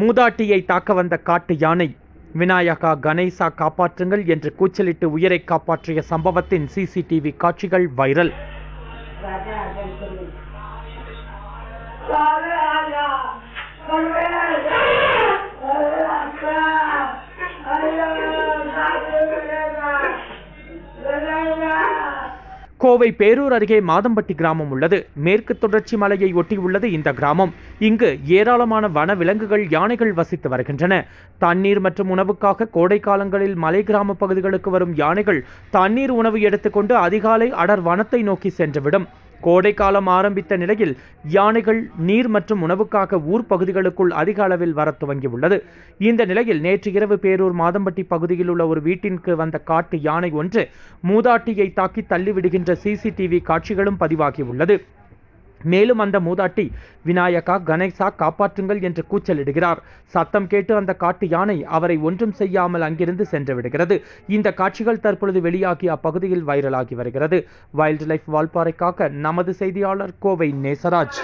மூதாட்டியை தாக்க வந்த காட்டு யானை விநாயகா கணேசா காப்பாற்றுங்கள் என்று கூச்சலிட்டு உயிரை காப்பாற்றிய சம்பவத்தின் சிசிடிவி காட்சிகள் வைரல். கோவை பேரூர் அருகே மாதம்பட்டி கிராமம் உள்ளது. மேற்கு தொடர்ச்சி மலையை ஒட்டியுள்ளது இந்த கிராமம். இங்கு ஏராளமான வன விலங்குகள் யானைகள் வசித்து வருகின்றன. தண்ணீர் மற்றும் உணவுக்காக கோடை காலங்களில் மலை கிராம பகுதிகளுக்கு வரும் யானைகள் தண்ணீர் உணவு எடுத்துக்கொண்டு அதிகாலை அடர் வனத்தை நோக்கி சென்றுவிடும். கோடை காலம் ஆரம்பித்த நிலையில் யானைகள் நீர் மற்றும் உணவுக்காக ஊர் பகுதிகளுக்குள் அதிக அளவில் வர துவங்கியுள்ளது. இந்த நிலையில் நேற்று இரவு பேரூர் மாதம்பட்டி பகுதியில் உள்ள ஒரு வீட்டிற்கு வந்த காட்டு யானை ஒன்று மூதாட்டியை தாக்கி தள்ளிவிடுகின்ற சிசிடிவி காட்சிகளும் பதிவாகியுள்ளது. மேலும் அந்த மூதாட்டி விநாயகா கணேசா காப்பாற்றுங்கள் என்று கூச்சலிடுகிறார். சத்தம் கேட்டு அந்த காட்டு யானை அவரை ஒன்றும் செய்யாமல் அங்கிருந்து சென்று விடுகிறது. இந்த காட்சிகள் தற்பொழுது வெளியாகி அப்பகுதியில் வைரலாகி வருகிறது. வைல்ட் லைஃப் வால்பாறைக்காக நமது செய்தியாளர் கோவை நேசராஜ்.